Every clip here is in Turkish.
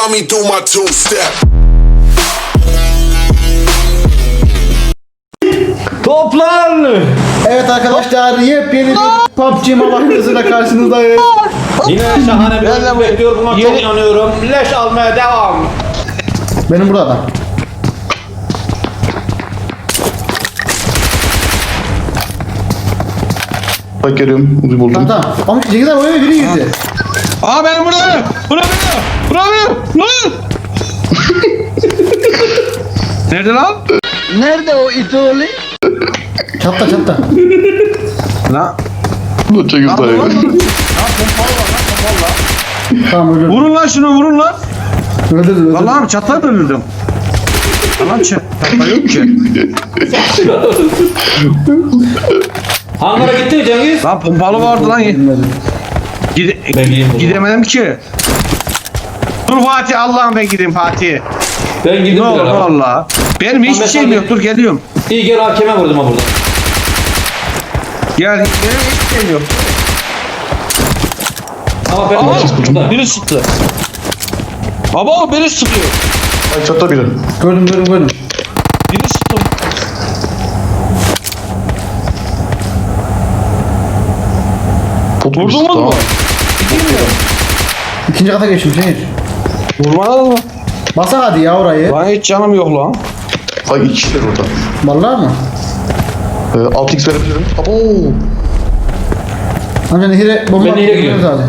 Watch me do my two step. Toplan! Evet arkadaşlar yepyeni bir PUBG Mobile hızıyla karşınızdayız. Yine şahane bir oyun bekliyor. Buna çok inanıyorum. Leş almaya devam. Benim burada adam. Bak geliyorum. Uzi buldum. Tamam tamam. Ama abi oraya biri girdi. Aa benim burada. Bura benim. Bura benim. Lan. Nerede lan? Çatla çatla. Lan. Bu çekil dayı. Tamam öldürdüm. Vurun lan şunu vurun lan. Öldürdüm öldürdüm. Allah'ım çatlar öldürdüm. Lan çatlar yok ki. Hangara gitti mi Cengiz? Lan pompalı vardı lan. Gide o gidemedim ki. Dur Fatih Allah'ım ben gideyim Fatih. Ben Ne olur biraz. valla. Benim hiçbir Ahmet şeyim abi. yok dur geliyorum. İyi gel hakeme vurdum ha burada. Gel benim hiçbir şeyim yok. Ama ben Ama burada. biri sıktı. Baba biri sıkıyor. Ay çatla biri. Gördüm gördüm gördüm. Biri sıktı. Gibi Vurdunuz mu? İkinci kata geçtim Cengiz. Vurmadın mı? Basa hadi ya orayı. Lan hiç canım yok lan. Ay iki kişiler orada. Vallahi mı? Ee, 6x verebilirim. Abo. Amca nehire bomba Ben nehire gidiyorum. hadi.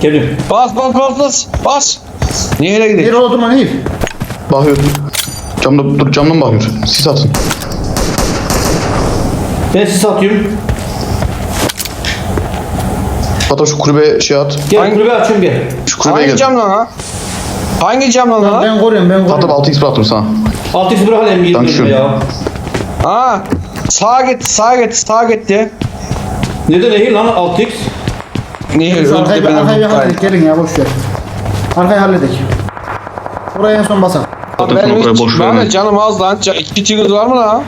Geliyorum. Bas bas bas bas. Bas. Nereye Nehir gidelim? orada durma nehir. Bakıyor. Camda dur camdan bakıyor. Sis atın. Ben sizi satıyorum. Hatta şu kulübe şey at. Gel Hangi- kulübe açıyorum gel. Şu kulübeye Hangi gel. cam lan ha? Hangi cam lan Ben, ben koruyorum ben koruyorum. 6x bıraktım sana. Alt üstü bırak hem Dankeschön. 20 ya. Ha? Sağa git, sağa git, sağa gitti. Neden nehir lan 6x? Niye Biz arkayı, öldü arkayı bir halledik gelin ya boş ver. Arkayı halledik. Oraya en son basak. Zaten Benim sonra hiç, boş bana verme. canım az lan. Ca- İki çiğniz var mı lan?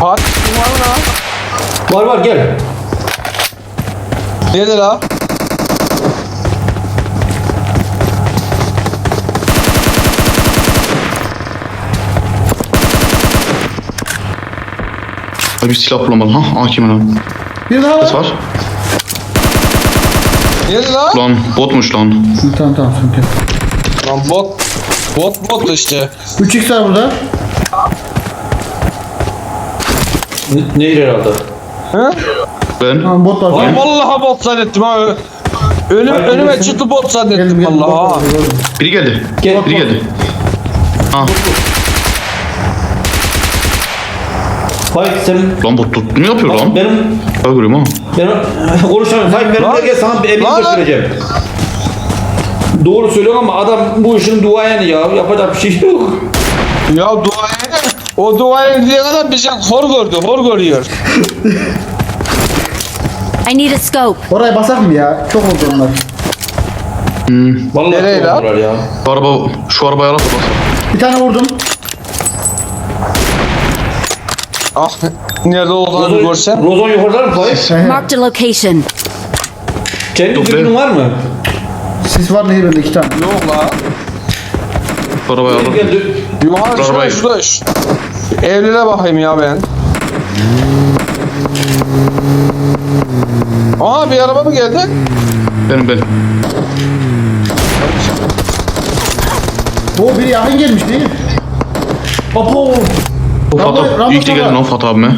Fatih var mı lan? Var var gel. Nerede lan? Ay bir silah bulamadım. Ha hakim lan. Bir daha var. var. Nerede lan? Lan botmuş lan. Hı, Tamam tamam sıkıntı yok. Lan bot. Bot bot işte. 3x var burada. N- Nehir herhalde. He? Ben. Tamam bot var. Lan vallahi bot zannettim ha. Ö- Önüm, Ay, önüme çıktı bot Geldim zannettim geldim. bot vallahi var, ha. gördüm. Biri geldi. Gel. Biri geldi. Ha. Hayır sen Lan bot tut. Ne yapıyor lan? benim Ben görüyorum ha. ben konuşamıyorum. Hayır ben Lan. buraya gel sana bir emin göstereceğim. Doğru söylüyorum ama adam bu işin duayeni ya. Yapacak bir şey yok. Ya duaya o duaya diye kadar bize hor gördü, hor görüyor. I need a scope. Oraya basak mı ya? Çok oldu onlar. Vallahi Nereye lan? ya. Şu araba, şu arabaya arat bas. Bir tane vurdum. Ah nerede olduğunu Rozon, görsem. Rozon yukarıda mı koy? He he. Marked a location. Be. dürbünün var mı? Sis var nehir bende iki tane. Yok la. Arabaya arat. Gel, dü- Yukarı şurada Arabayı. şurada. şu- Evlere bakayım ya ben. Aa bir araba mı geldi? Benim benim. O biri yakın gelmiş değil mi? Apo. Rambo, Fatih. Rambo ki de geldin sana. lan Fatih abime.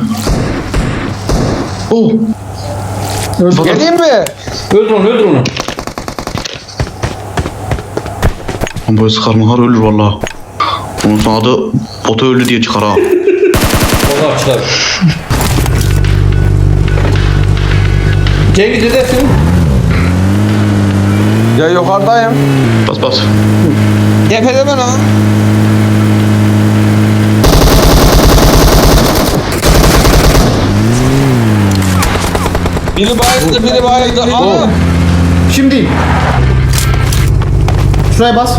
Oh. Öldü. Geleyim mi? Öldür onu öldür onu. Lan böyle sıkarma har ölür valla. Onun sonra adı bota öldü diye çıkar ha. Vallahi çıkar. Cengiz neredesin? Ya yukarıdayım. Bas bas. Tepede ben ha. Biri bayıldı, biri bayıldı. Aa! Şimdi. Şuraya bas.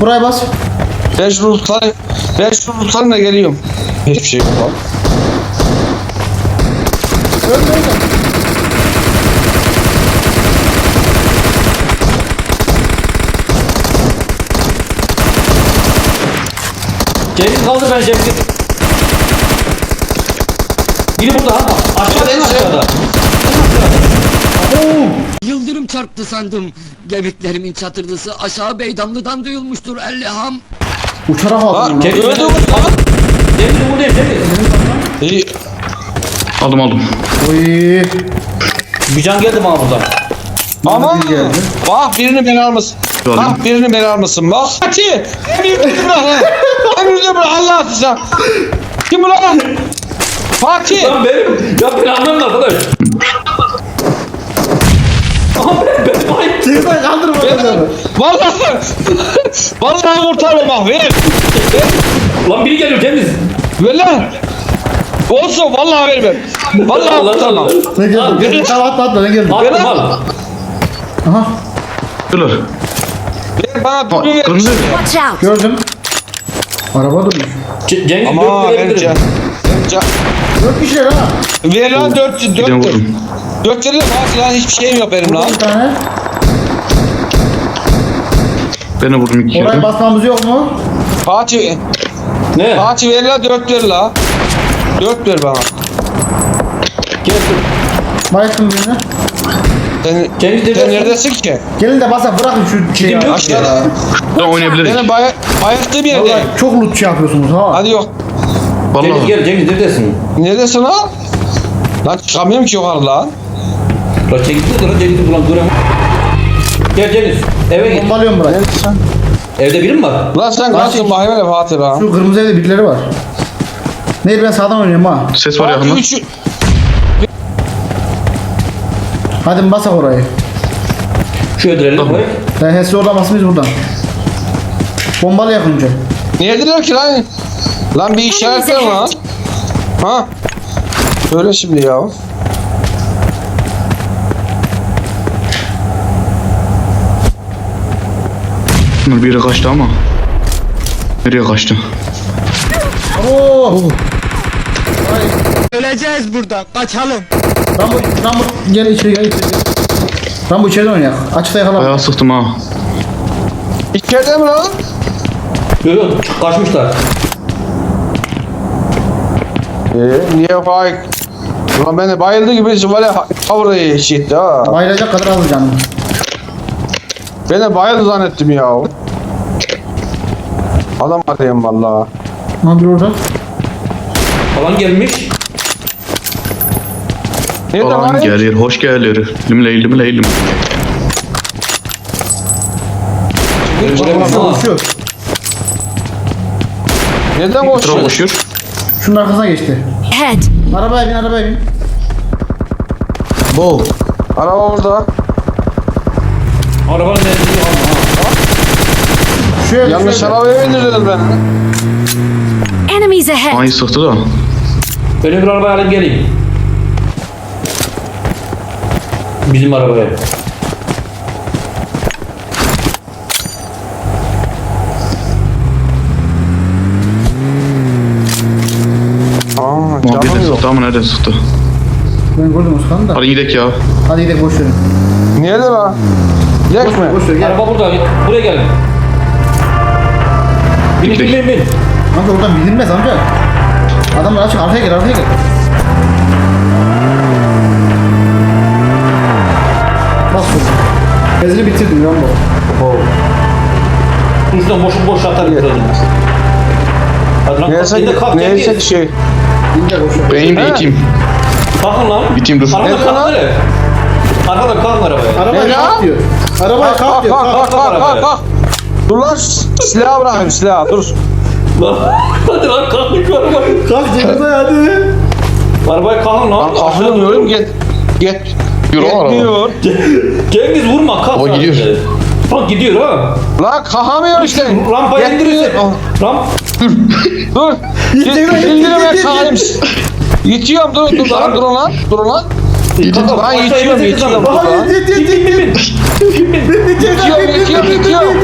Buraya bas. 5 ruhlar, 5 ruhlarla geliyorum. Hiçbir şey yok lan. Ölme ölme. Cemil kaldı ben Cemil'i. Biri burada ha. Aşağıda en Neyse. aşağıda. Yıldırım çarptı sandım. Gemiklerin çatırdısı aşağı beydanlıdan duyulmuştur Elleham. Uçarak aldım. Cengiz Öldü lan? Cengiz buradayım Cengiz. İyi. Aldım aldım. Oy. Bir can geldi bana buradan. Ama bak birini ben almasın. Bak birini ben almasın bak. Fatih. Emir bırak. Emir bırak Allah atacağım. Kim bu lan? Fatih. Lan benim. Ya beni anlamın arkadaş. Aha ben ben ay. Cengiz kaldırma adamı. Vallahi. Vallahi kurtarma bak ver. Lan biri geliyor Cengiz. Ver lan. Olsun vallahi vermem. Vallahi Allah kurtarma. Allah. Ne geldi? Tamam atma atma ne geldi? Attım al. Aha Dur. Ver bana Ha, bunu ver. Kırmızı. Gördüm. Araba. C- Cengiz Ama dört ben Dört kişiler ha. Ver lan dört, Bir de dört, dört. Dört lira Fatih lan hiçbir şeyim yok benim lan. Bir tane. Ben de vurdum iki Oraya kere. basmamız yok mu? Fatih, Ne? Fatih ver lan dört ver la. Dört ver bana. Gel. Bayıttım birini. Sen, Cengiz de sen neredesin ki? Gelin de basa bırakın şu şeyi. Aşağıda. Ben oynayabiliriz. Benim bay bayılttığım yerde. Vallahi çok loot şey yapıyorsunuz ha. Hadi yok. Cengiz Vallahi. gel Cengiz neredesin? Neredesin lan? Lan çıkamıyorum ki yukarı lan. La Cengiz nerede lan Cengiz'i bulan duramam. Gel Cengiz eve git. Bombalıyorum burayı. Neredesin? Evde biri mi var? Lan sen Lan kaçsın şey- bakayım hele Fatih lan. Şu kırmızı evde birileri var. Neydi ben sağdan oynuyorum ha. Ses var yakında. üç, Hadi basak orayı. Şu ödülerini Tamam. koy. Ben hepsi oradan basmayız buradan. Bombalı yakınca. neredeler ki lan? Lan bir işaret ver lan. Ha? Söyle şimdi ya. Bunlar bir yere kaçtı ama. Nereye kaçtı? Oo. Öleceğiz burada kaçalım. Rambo, Rambo gel içeri gel içeri. Rambo içeriden oynayak. Açıkta yakalama. Bayağı sıktım ha. İçeride mi lan? Yok yok kaçmışlar. Ee, niye faik? Ulan beni bayıldı gibi böyle kavrayı işitti ha. Bayılacak kadar az canım. Beni bayıldı zannettim ya. Adam arayayım valla. Ne yapıyor orada? Falan gelmiş. Nerede Falan lan? gelir, hoş gelir. Lim. Buraya baksana. Konuşuyor. Nereden Sıra koşuyor? koşuyor. Şunun arkasına geçti. Ahead! Arabaya bin arabaya bin. Bo. Araba burada. Arabanın var mı? ha? Şöyle Yanlış şöyle. arabaya bindirdiler beni. Enemies ahead! Ay sıktı da. Ben öbür arabaya alayım geleyim. Bizim arabaya. Aa, Muhabbet canım yok. sıktı ama nerede sıktı? Ben gördüm Oskan'ı da. Hadi gidelim ya. Hadi gidelim boş verin. Nerede lan? Gidek mi? Boş ver gel. Araba burada. Buraya gelin. Bin bin Gittik. bin bin. Amca oradan bilinmez amca. Adamlar açık arkaya gel arkaya gel. Bas şuradan. Bezini bitirdim Rambo. Şuradan boşu boş atar. Hadi lan. Neyse, kalk neyse Cengiz. şey. De. Benim bir He. iteyim. Kalkın lan. Biteyim dur. Arabada kalk lan? nereye? Arkada kalkın arabaya. Arabaya Ne kalk diyor. Arabaya kalk Kalk diyor. kalk Kalk. kalk kalk kalk kalk. Dur lan silahı bırakayım silahı dur. Lan, Hadi lan kalkın şu arabaya. Kalk Cengiz hadi. Arabaya kalkın lan. Lan kalkıyorum git. Git. Yürü o araba. Gitmiyor. Cengiz vurma kalk. O lan. gidiyor. Bak gidiyor ha. Lan kalkamıyor işte. Rampaya indirirse. Ramp. Dur. Git, İndirime git, kalkayım. Yitiyorum dur dur lan dur lan. Dur lan. Dur Bin git bin git. bin bin. Bin bin. Yetiyorum yetiyorum yetiyorum.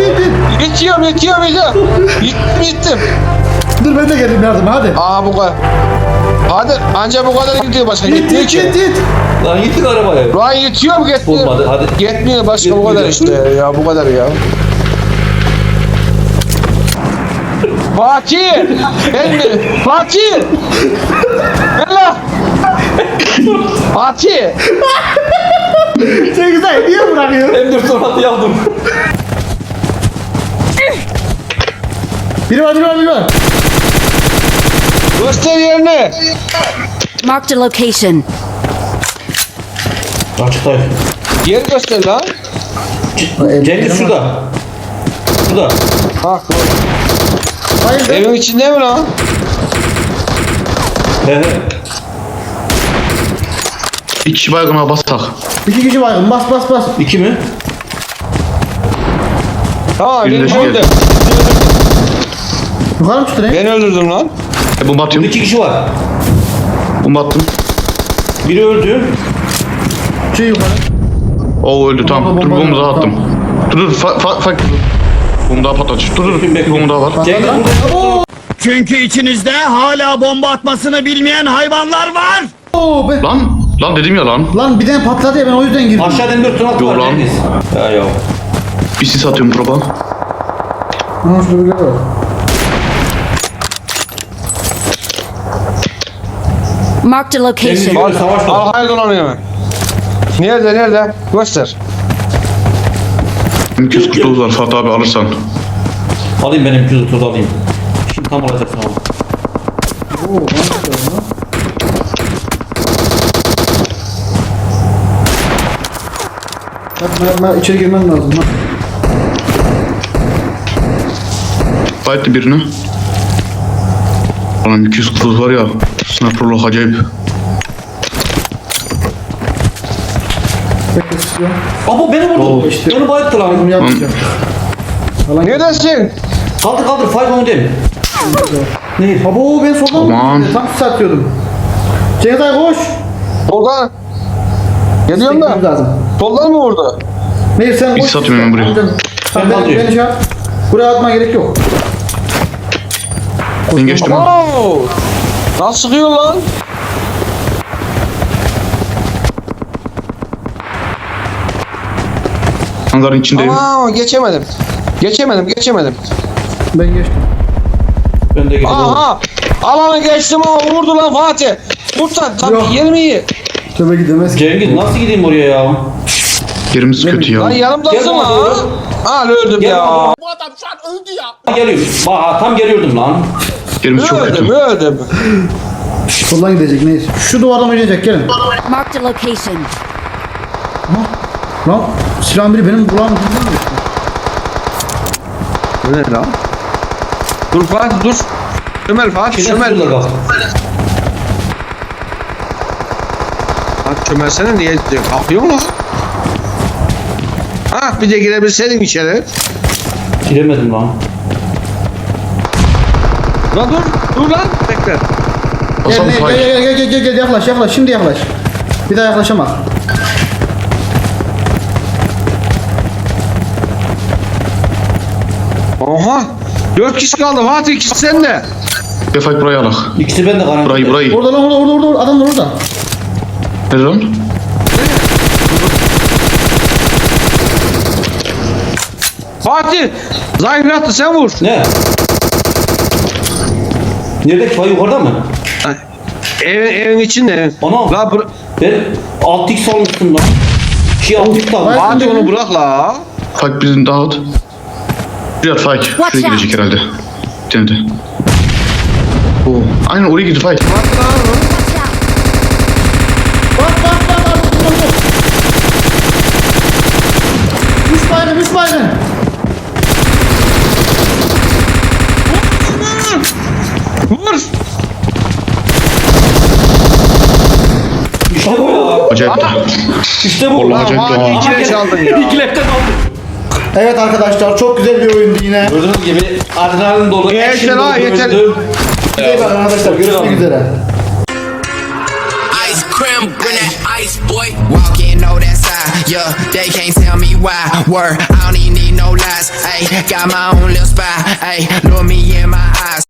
Yitiyorum yitiyorum yitiyorum. Gittim gittim. Dur ben de geldim yardıma hadi. Aa bu kadar. Hadi anca bu kadar gidiyor başka Git gitmiyor git ki. git git. Lan gittik arabaya. Lan yitiyorum gitmiyor. Olmadı, hadi. Gitmiyor başka bu kadar Gitmiyor. işte ya bu kadar ya. Fatih! Ben mi? Fatih! Gel lan! Fatih! Dayı niye bırakıyorsun? M4 sonatı aldım. Biri var biri var biri var. Göster yerini! Marked a location. Açıktayım. Yer göster lan. Cengiz şurada. Şurada. Bak Hayır. evin içinde mi lan? He he. İki kişi baygına basak. İki kişi var. Bas bas bas. İki mi? Tamam Birinde beni şey- öldü. Yukarı mı çıktı ne? Ben öldürdüm lan. E, bomba Burada atıyorum. iki kişi var. Bomba attım. Biri öldü. Şey yukarı. O öldü tamam. Bomba, Dur bomba, bomba daha attım. Dur dur fa fa fa. Bomba daha patlatacak. Dur dur. Bekleyin. bomba daha var. Cengiz burada. Çünkü içinizde hala bomba atmasını bilmeyen hayvanlar var. Oo be. Lan lan dedim ya lan. Lan bir tane patladı ya ben o yüzden girdim. Aşağıda M4 sonatı Yok var lan. Cengiz. Ya ya. Bir sis atıyorum drop'a. Ha şurada bir var. Marked a location. Al hayır dolanıyor. Nerede nerede? Göster. 249 var Fatih abi alırsan. Alayım benim 230 alayım. Şimdi tam olacak sana. Oo içeri girmem lazım lan. Bayıttı birini. Lan 249 var ya. Sniper'lık acayip. Bekle. Abo beni vurdu. Oo, işte. Beni bayılttı lan. Bunu yapmayacağım. Alan Neredesin? Kaldır kaldır fight on dem. Ne? Abo ben soldan Aman. Tam sis atıyordum. Cengiz dayı koş. Soldan. Geliyorum da. lazım. Soldan mı vurdu? Neyse sen Hiç koş. satmıyorum ben buraya. Sen Ben beni, beni çağır. Buraya atma gerek yok. Ben geçtim. Oo! Nasıl sıkıyor lan? Hangarın içindeyim. Aa geçemedim. Geçemedim geçemedim. Ben geçtim. Ben de geldim. Aha! Alanı geçtim ama vurdu lan Fatih. Kurtar Yok. tabii yerimi iyi. Tövbe gidemez ki. Cengiz nasıl gideyim oraya ya? Yerimiz kötü Lan ya. yanımdasın Gel lan. bana Ha öldüm Gel ya. bana. Bu adam şu an öldü ya. Geliyorum. Bak tam geliyordum lan. Yerimiz çok kötü. Öldüm öldüm. Soldan gidecek neyse. Şu duvardan oynayacak gelin. Marked a location. Lan silahın biri benim kulağım mu? Bu ne lan? Dur Fatih dur. Ömer Fatih bak. Fatih çömersene niye kalkıyor mu? Ha bir de girebilseydin içeri. Giremedim lan. Lan dur dur lan bekle. Gel, Hasan ne- gel, Fay. gel, gel, gel, gel, gel, yaklaş, yaklaş, şimdi yaklaş. Bir daha yaklaşamaz. Oha. Dört kişi kaldı Fatih ikisi sende. Defak burayı alak. İkisi ben de garanti. Burayı burayı. Orada lan, orada, orada, orada, orada. adam var orada. Nerede lan? Fatih. Zahir attı sen vur. Ne? Nerede? Fay yukarıda mı? Evin, evin içinde. Ana. La bıra- Ben 6x almıştım lan. Şey 6x aldım. Vay. Fatih onu bırak la. Fak bizim dağıt. Riyad Fak. Şuraya girecek herhalde. Denedi. Oo. Aynen oraya gitti Fak. Bak, bak, bak, bak, bak, bak, bak. Üç baygın, üç baygın. Vur. İşte bu ya. Acayip. İşte bu. Vallahi acayip. Fatih ha. ikile çaldın ya. İkilepten aldım. Evet arkadaşlar çok güzel bir oyundu yine. Gördüğünüz gibi adrenalin dolu. Yeter action ha, dolu yeter. oyundu. İyi bakın arkadaşlar görüşmek üzere. Ice cream, bring that ice, boy. Walk in, know that side. Yeah, they can't tell me why. Word, I don't even need no lies. Ayy, got my own little spy. Ayy, look me in my eyes.